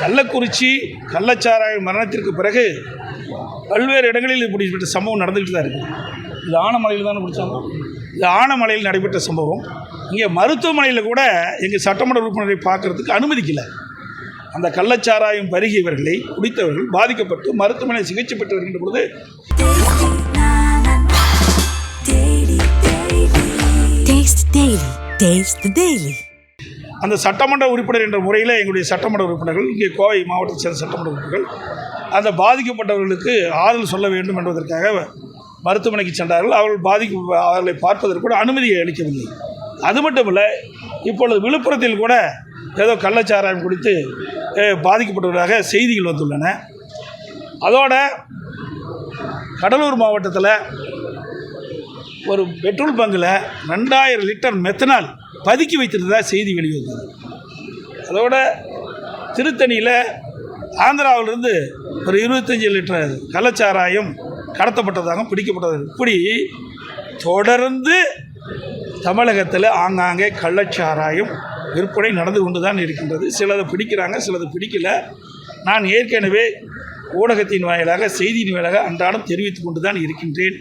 கள்ளக்குறிச்சி கள்ளச்சாராய மரணத்திற்கு பிறகு பல்வேறு இடங்களில் இப்படிப்பட்ட சம்பவம் நடந்துக்கிட்டு தான் இருக்குது. இது ஆனமலையில் தானே பிடிச்சாங்க இது ஆனமலையில் நடைபெற்ற சம்பவம். இங்கே மருத்துவமனையில் கூட எங்கள் சட்டமன்ற உறுப்பினரை பார்க்கறதுக்கு அனுமதிக்கல. அந்த கள்ளச்சாராயம் பருகியவர்களை குடித்தவர்கள் பாதிக்கப்பட்டு மருத்துவமனை சிகிச்சை பெற்று வருகின்ற பொழுது டேஸ்ட் டெய்லி அந்த சட்டமன்ற உறுப்பினர் என்ற முறையில் எங்களுடைய சட்டமன்ற உறுப்பினர்கள் இங்கே கோவை மாவட்டத்தை சேர்ந்த சட்டமன்ற உறுப்பினர்கள் அந்த பாதிக்கப்பட்டவர்களுக்கு ஆறுதல் சொல்ல வேண்டும் என்பதற்காக மருத்துவமனைக்கு சென்றார்கள். அவர்கள் பாதிக்க அவர்களை பார்ப்பதற்கு கூட அனுமதியை அளிக்கவில்லை. அது மட்டுமில்லை இப்பொழுது விழுப்புரத்தில் கூட ஏதோ கள்ளச்சாராயம் குடித்து பாதிக்கப்பட்டவர்களாக செய்திகள் வந்துள்ளன. அதோட கடலூர் மாவட்டத்தில் ஒரு பெட்ரோல் பங்கில் ரெண்டாயிரம் லிட்டர் மெத்தனால் பதுக்கி வைத்திருந்ததாக செய்தி வெளிவந்தது. அதோட திருத்தணியில் ஆந்திராவிலிருந்து ஒரு இருபத்தஞ்சி லிட்டர் கள்ளச்சாராயம் கடத்தப்பட்டதாக பிடிக்கப்பட்டது இப்படி தொடர்ந்து தமிழகத்தில் ஆங்காங்கே கள்ளச்சாராயம் விற்பனை நடந்து கொண்டு தான் இருக்கின்றது. சிலதை பிடிக்கிறாங்க சிலது பிடிக்கல. நான் ஏற்கனவே ஊடகத்தின் வாயிலாக செய்தியின் வாயிலாக அன்றாடம் தெரிவித்து கொண்டு தான் இருக்கின்றேன்.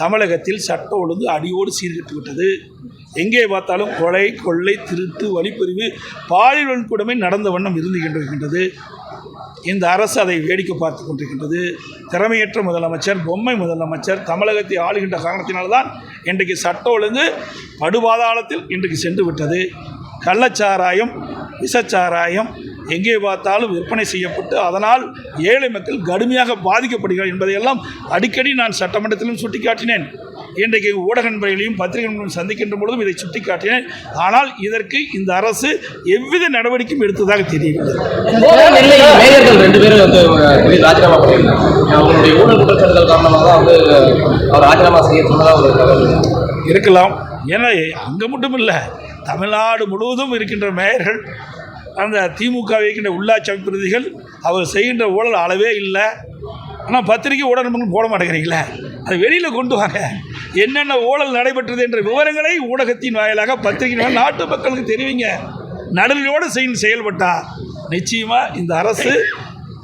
தமிழகத்தில் சட்ட ஒழுங்கு அடியோடு சீர்கெட்டு விட்டது எங்கே பார்த்தாலும் கொலை கொள்ளை திருட்டு வழிப்பறிவு பாலியல் வன்கொடுமை நடந்த வண்ணம் இருந்து கொண்டிருக்கின்றது. இந்த அரசு அதை வேடிக்கை பார்த்து கொண்டிருக்கின்றது. திறமையற்ற முதலமைச்சர் பொம்மை முதலமைச்சர் தமிழகத்தை ஆளுகின்ற காரணத்தினால்தான் இன்றைக்கு சட்ட ஒழுங்கு படுபாதாளத்தில் இன்றைக்கு சென்று விட்டது. கள்ளச்சாராயம் விஷச்சாராயம் எங்கே பார்த்தாலும் விற்பனை செய்யப்பட்டு அதனால் ஏழை மக்கள் கடுமையாக பாதிக்கப்படுகிறார் என்பதையெல்லாம் அடிக்கடி நான் சட்டமன்றத்திலும் சுட்டிக்காட்டினேன். இன்றைக்கு ஊடக நண்பர்களையும் பத்திரிகை நண்பர்களையும் சந்திக்கின்ற பொழுதும் இதை சுட்டிக்காட்டினேன். ஆனால் இதற்கு இந்த அரசு எவ்வித நடவடிக்கையும் எடுத்ததாக மேயர்கள் ரெண்டு பேரும் ராஜினாமா பண்ணியிருந்தாங்க. அவங்களுடைய ஊழல் குற்றச்சாட்டுகள் காரணமாக தான் வந்து அவர் ராஜினாமா செய்ய சொன்னதா ஒரு தகவல் இருக்கலாம். ஏன்னா அங்கே மட்டும் இல்லை தமிழ்நாடு முழுவதும் இருக்கின்ற மேயர்கள் அந்த திமுக இருக்கின்ற உள்ளாட்சி பிரதிகள் அவர் செய்கின்ற ஊழல் அளவே இல்லை. ஆனால் பத்திரிக்கை ஊடகங்கள் போட மாட்டேங்கிறீங்களே? அது வெளியில் கொண்டு வாங்க. என்னென்ன ஊழல் நடைபெற்றது என்ற விவரங்களை ஊடகத்தின் வாயிலாக பத்திரிகை நாட்டு மக்களுக்கு தெரிவிங்க. நடுநிலையோடு செய்ய செயல்பட்டால் நிச்சயமாக இந்த அரசு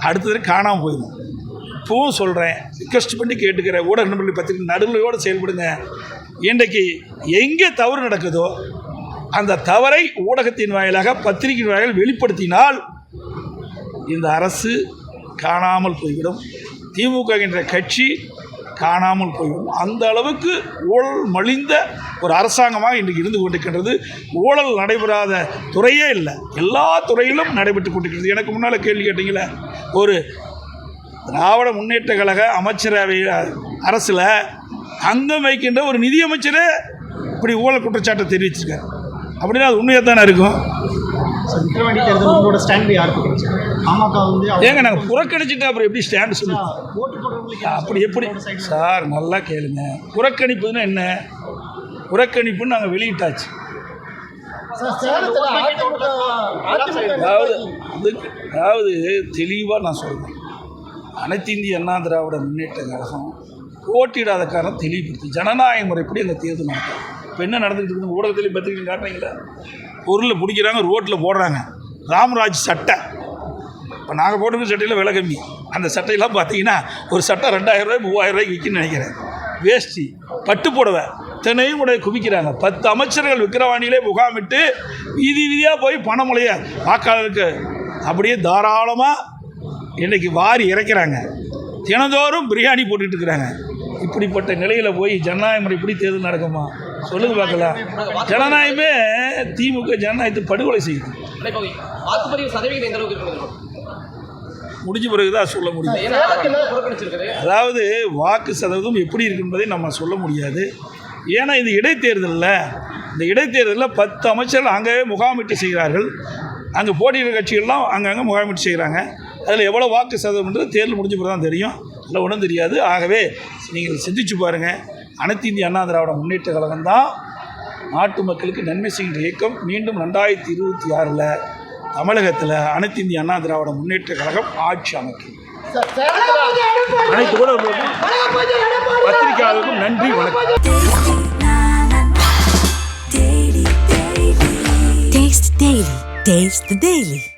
அடுத்தது காணாமல் போயிடும். இப்போவும் சொல்கிறேன் ரிக்வஸ்ட் பண்ணி கேட்டுக்கிற ஊடக நண்பர்கள் பத்திரிகை நடுநிலையோடு செயல்படுங்க. இன்றைக்கு எங்கே தவறு நடக்குதோ அந்த தவறை ஊடகத்தின் வாயிலாக பத்திரிகையின் வாயில் வெளிப்படுத்தினால் இந்த அரசு காணாமல் போய்விடும். திமுக என்ற கட்சி காணாமல் போய்விடும். அந்த அளவுக்கு ஊழல் மலிந்த ஒரு அரசாங்கமாக இன்றைக்கு இருந்து கொண்டிருக்கின்றது. ஊழல் நடைபெறாத துறையே இல்லை. எல்லா துறையிலும் நடைபெற்று கொண்டிருக்கிறது. எனக்கு முன்னால் கேள்வி கேட்டிங்களே ஒரு திராவிட முன்னேற்ற கழக அமைச்சரவை அரசில் அங்கம் வைக்கின்ற ஒரு நிதியமைச்சரே இப்படி ஊழல் குற்றச்சாட்டை தெரிவிச்சிருக்காரு. அப்படின்னா அது உண்மையாக தானே இருக்கும்? சார் விக்கிரவாண்டி தேர்தல் உங்களோட ஸ்டாண்ட் யாருக்கு கிடைச்சு பாமக வந்து அவங்க- ஏங்க நாங்கள் புறக்கணிச்சுட்டு அப்புறம் எப்படி ஸ்டாண்டு ஓட்டு போடுறவங்களுக்கு அப்படி எப்படி? சார் நல்லா கேளுங்க. புறக்கணிப்புன்னா என்ன? புறக்கணிப்புன்னு நாங்கள் வெளியிட்டாச்சு. அதுக்கு அதாவது தெளிவாக நான் சொல்கிறேன் அனைத்து இந்திய அண்ணா திராவிட முன்னேற்ற கழகம் போட்டியிடாத காரணம் தெளிவுபடுத்தி ஜனநாயக முறைப்படி அந்த தேர்தல் நடக்கும். இப்போ என்ன நடந்துகிட்டு இருக்குது? ஊடகத்திலையும் பத்திரிகை காட்டுறீங்களா? பொருளை பிடிக்கிறாங்க ரோட்டில் போடுறாங்க. ராமராஜ் சட்டை. இப்போ நாங்கள் போட்டிருக்க சட்டையில் விலை கம்மி. அந்த சட்டையெல்லாம் பார்த்தீங்கன்னா ஒரு சட்டை ரெண்டாயிரம் ரூபாய் மூவாயிரம் ரூபாய்க்கு விற்கின்னு நினைக்கிறேன். வேஷ்டி பட்டு புடவை. இத்தனையும் கூட குவிக்கிறாங்க. பத்து அமைச்சர்கள் விக்கிரவாணியிலே முகாமிட்டு வீதி வீதியாக போய் பணமுலைய வாக்காளருக்கு அப்படியே தாராளமாக இன்றைக்கி வாரி இறைக்கிறாங்க. தினந்தோறும் பிரியாணி போட்டுட்டு இருக்கிறாங்க. இப்படிப்பட்ட நிலையில் போய் ஜனநாயக முறை இப்படி தேர்தல் நடக்குமா? சொல்லுங்க பார்க்கலாம். ஜனநாயகமே திமுக ஜனநாயகத்தை படுகொலை செய்யுது. முடிஞ்ச பிறகு தான் சொல்ல முடியும். அதாவது வாக்கு சதவீதம் எப்படி இருக்கு என்பதை நம்ம சொல்ல முடியாது. ஏன்னா இது இடைத்தேர்தலில். இந்த இடைத்தேர்தலில் பத்து அமைச்சர்கள் அங்கேயே முகாமிட்டு செய்கிறார்கள். அங்கே போட்டியிடுற கட்சிகள்லாம் அங்கங்கே முகாமிட்டு செய்கிறாங்க. அதில் எவ்வளோ வாக்கு சதவீதம்ன்றது தேர்தல் முடிஞ்ச பிறகு தான் தெரியும். அதில் ஒன்றும் தெரியாது. ஆகவே நீங்கள் சிந்திச்சு பாருங்கள் அனைத்து இந்திய அண்ணா திராவிட முன்னேற்ற கழகம் தான் நாட்டு மக்களுக்கு நன்மை செய்கின்ற இயக்கம் மீண்டும் ரெண்டாயிரத்தி இருபத்தி ஆறில் தமிழகத்தில் அனைத்து இந்திய அண்ணா திராவிட முன்னேற்ற கழகம் ஆட்சி அமைக்கும் அனைத்து பத்திரிகையாளருக்கும் நன்றி வணக்கம். Taste the Daily.